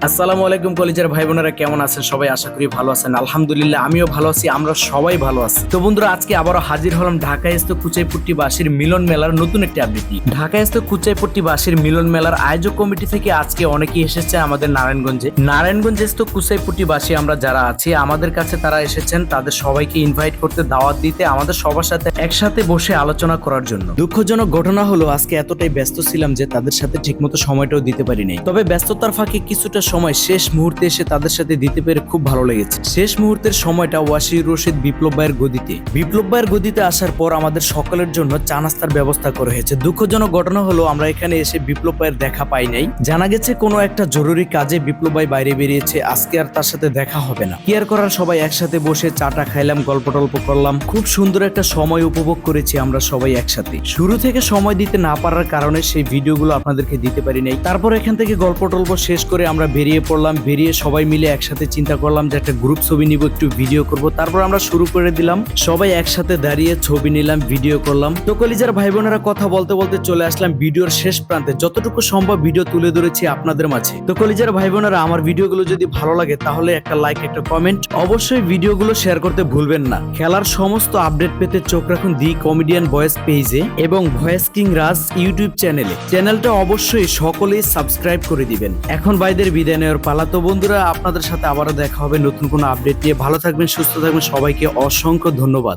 আসসালামু আলাইকুম, কলেজের ভাই বোনেরা কেমন আছেন? সবাই আশা করি ভালো আছেন। আলহামদুলিল্লাহ, আমিও ভালো আছি আমরা সবাই ভালো আছি। তো বন্ধুরা, আজকে আবারও হাজির হলাম ঢাকা স্থ কুচাইপট্টি বাসীর মিলন মেলার নতুন একটি আপডেট নিয়ে। ঢাকা স্থ কুচাইপট্টি বাসীর মিলন মেলার আয়োজক কমিটি থেকে আজকে অনেকেই এসেছে আমাদের নারায়ণগঞ্জে। নারায়ণগঞ্জ স্থ কুচাইপট্টি বাসী আমরা যারা আছি, আমাদের কাছে তারা এসেছেন, তাদের সবাইকে ইনভাইট করতে, দাওয়াত দিতে, আমাদের সবার সাথে একসাথে বসে আলোচনা করার জন্য। দুঃখজনক ঘটনা হলো, আজকে এতটাই ব্যস্ত ছিলাম যে তাদের সাথে ঠিকমতো সময়টাও দিতে পারি নাই তবে ব্যস্ততার ফাঁকে কিছুটা সময় শেষ মুহূর্তে এসে তাদের সাথে দিতে পেরে খুব ভালো লেগেছে। শেষ মুহূর্তের সময়টা ওয়াসির রশিদ বিপ্লব ভাইয়ের গদিতে। বিপ্লব ভাইয়ের গদিতে আসার পর আমাদের সকলের জন্য চা নাস্তার ব্যবস্থা করা হয়েছে। দুঃখজনক ঘটনা হলো, আমরা এখানে এসে বিপ্লব ভাইয়ের দেখা পাই নাই। জানা গেছে কোনো একটা জরুরি কাজে বিপ্লব ভাই বাইরে বেরিয়েছে। আজকে আর তার সাথে দেখা হবে না। কেয়ার করার, সবাই একসাথে বসে চাটা খাইলাম, গল্প টল্প করলাম। খুব সুন্দর একটা সময় উপভোগ করেছি আমরা সবাই একসাথে। শুরু থেকে সময় দিতে না পারার কারণে সেই ভিডিওগুলো আপনাদেরকে দিতে পারি নাই। তারপর এখান থেকে গল্প টল্প শেষ করে আমরা বেরিয়ে পড়লাম, বেরিয়ে সবাই মিলে একসাথে চিন্তা করলাম যে একটা গ্রুপ ছবি নিব, একটু ভিডিও করব। তারপর আমরা শুরু করে দিলাম। সবাই একসাথে দাঁড়িয়ে ছবি নিলাম ভিডিও করলাম। তো কলিজার ভাই বোনেরা কথা বলতে বলতে চলে আসলাম ভিডিওর শেষ প্রান্তে। যতটুকু সম্ভব ভিডিও তুলে ধরেছি আপনাদের মাঝে। তো কলিজার ভাই বোনেরা আমার ভিডিওগুলো যদি ভালো লাগে, তাহলে একটা লাইক একটা কমেন্ট অবশ্যই ভিডিওগুলো শেয়ার করতে ভুলবেন না। খেলার সমস্ত আপডেট পেতে চোখ রাখুন দি কমেডিয়ান ভয়েস পেজে এবং ভয়েস কিং রাজ ইউটিউব চ্যানেলে। চ্যানেলটা অবশ্যই সকলেই সাবস্ক্রাইব করে দিবেন। এখন ভাইদের বিদায় নেওয়ার পালা। তো বন্ধুরা, আপনাদের সাথে আবারও দেখা হবে নতুন কোনো আপডেট নিয়ে। ভালো থাকবেন, সুস্থ থাকবেন। সবাইকে অসংখ্য ধন্যবাদ।